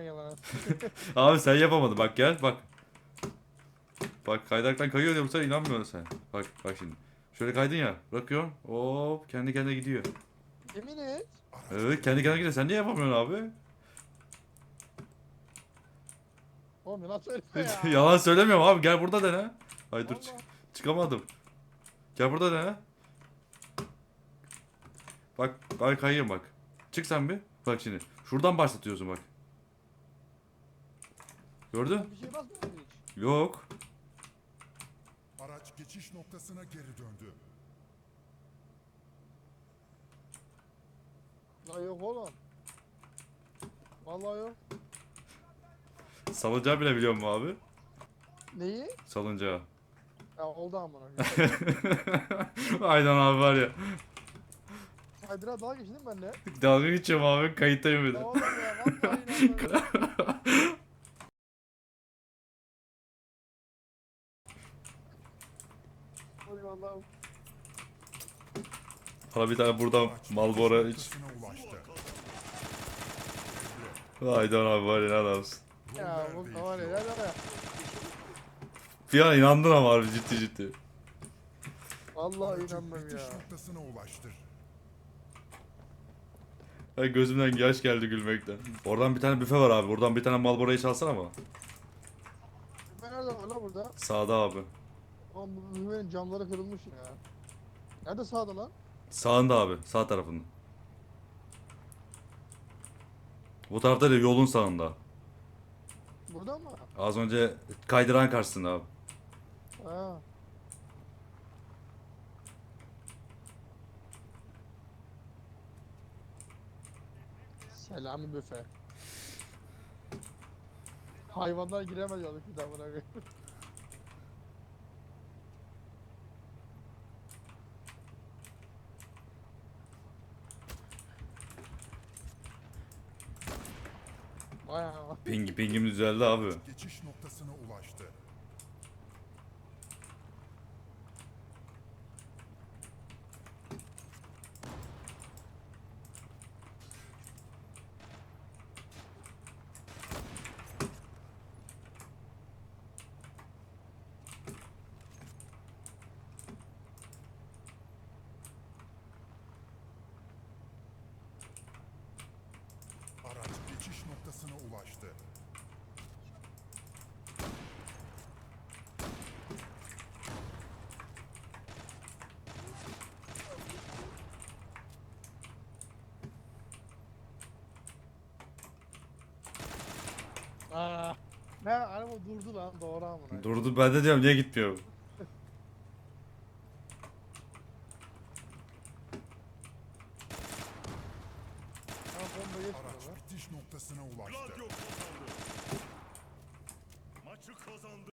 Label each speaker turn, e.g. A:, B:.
A: ben yalan.
B: Abi sen yapamadın bak gel bak. Bak kaydıraktan kayıyor diyorum sen inanmıyorsun sen. Bak bak şimdi. Şöyle kaydın ya bırakıyorsun. Hop kendi kendine gidiyor.
A: Yemin et.
B: Evet kendi kendine gidiyor. Sen niye yapamıyorsun abi?
A: Oğlum yalan söyleme ya.
B: Yalan söylemiyorum abi gel burada dene. Ay dur çık çıkamadım. Gel burada dene. Bak ben kayıyorum bak. Çık sen bir. Bak şimdi. Şuradan başlatıyorsun bak. Gördün?
A: Bir şey mu hiç?
B: Yok.
C: Araç geçiş noktasına geri döndü.
A: La yok oğlum. Vallahi yok.
B: Salıncağı bile biliyor musun abi?
A: Neyi?
B: Salıncağı.
A: Ya oldu amına.
B: Aynen abi var ya.
A: Kaydıra daha geçtin ben de.
B: Dalga geçiyorum abi kayıttayım bir
A: Ya
B: de.
A: oğlum ya vallahi inanmıyorum. Allah'ım.
B: Bana bir tane buradan
C: geçiş
B: iç. Aynen abi var ya ne adamsın.
A: Ya bu var ya.
B: Bir an inandın ama abi ciddi ciddi.
A: Vallahi
C: bitiş
A: ya.
C: noktasına ulaştır.
B: Ay gözümden yaş geldi gülmekten. Oradan bir tane büfe var abi. Buradan bir tane Malboro'yu çalsana ama.
A: Ben nerede var lan burada?
B: Sağda abi.
A: Oğlum bu büyümenin camları kırılmış ya. Nerede sağda lan?
B: Sağında abi. Sağ tarafında. Bu tarafta da yolun sağında.
A: Burada mı?
B: Az önce kaydıran karşısında abi.
A: Ha. Selami büfe. Hayvanlar giremez yolun bir daha buna Bayağı.
B: Pingi pingim düzeldi abi.
C: Geçiş noktasına ulaştı. Araç geçiş ulaştı.
A: Aa. Ne araba durdu lan doğru amına.
B: Durdu ben de diyorum niye gitmiyor?
A: Geçmiyor
C: Araç bitiş noktasına ulaştı.
D: Gladio kazandı. Maçı kazandı.